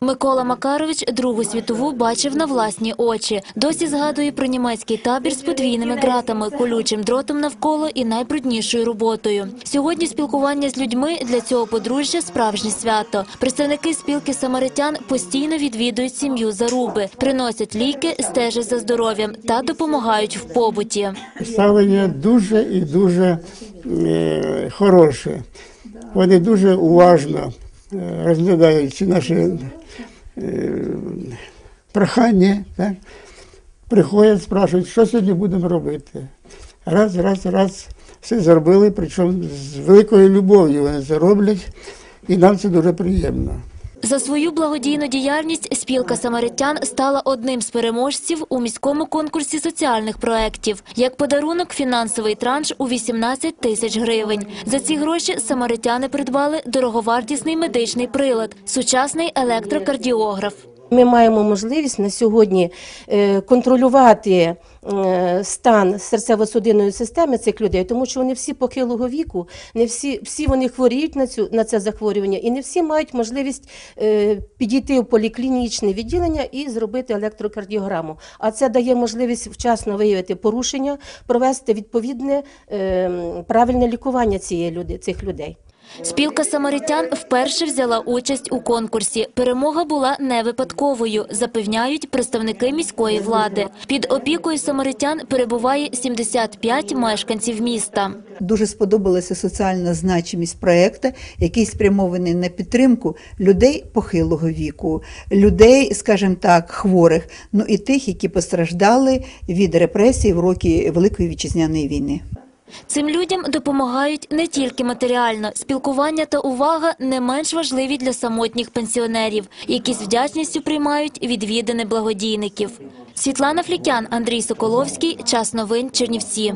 Микола Макарович Другу світову бачив на власні очі. Досі згадує про німецький табір з подвійними ґратами, колючим дротом навколо і найбруднішою роботою. Сьогодні спілкування з людьми для цього подружжя справжнє свято. Представники спілки самаритян постійно відвідують сім'ю заруби, приносять ліки, стежать за здоров'ям та допомагають в побуті. ставлення дуже і дуже е, хороше. Вони дуже уважно розглядають ці наші е, прохання, так? приходять, спрашують, що сьогодні будемо робити. Раз, раз, раз, все зробили, причому з великою любов'ю вони це роблять, і нам це дуже приємно. За свою благодійну діяльність спілка самаритян стала одним з переможців у міському конкурсі соціальних проєктів. Як подарунок фінансовий транш у 18 тисяч гривень. За ці гроші самаритяни придбали дороговартісний медичний прилад, сучасний електрокардіограф. Ми маємо можливість на сьогодні е, контролювати е, стан серцево-судинної системи цих людей, тому що вони всі похилого віку, не всі, всі вони хворіють на цю на це захворювання, і не всі мають можливість е, підійти в поліклінічне відділення і зробити електрокардіограму. А це дає можливість вчасно виявити порушення, провести відповідне правильне лікування цієї люди, цих людей. Спілка самаритян вперше взяла участь у конкурсі. Перемога була не випадковою, запевняють представники міської влади. Під опікою самаритян перебуває 75 мешканців міста. Дуже сподобалася соціальна значимість проекту, який спрямований на підтримку людей похилого віку, людей, скажімо так, хворих, ну і тих, які постраждали від репресій в роки Великої вітчизняної війни. Цим людям допомагають не тільки матеріально. Спілкування та увага не менш важливі для самотніх пенсіонерів, які з вдячністю приймають відвідини благодійників. Світлана Флікян, Андрій Соколовський. Час новин Чернівці.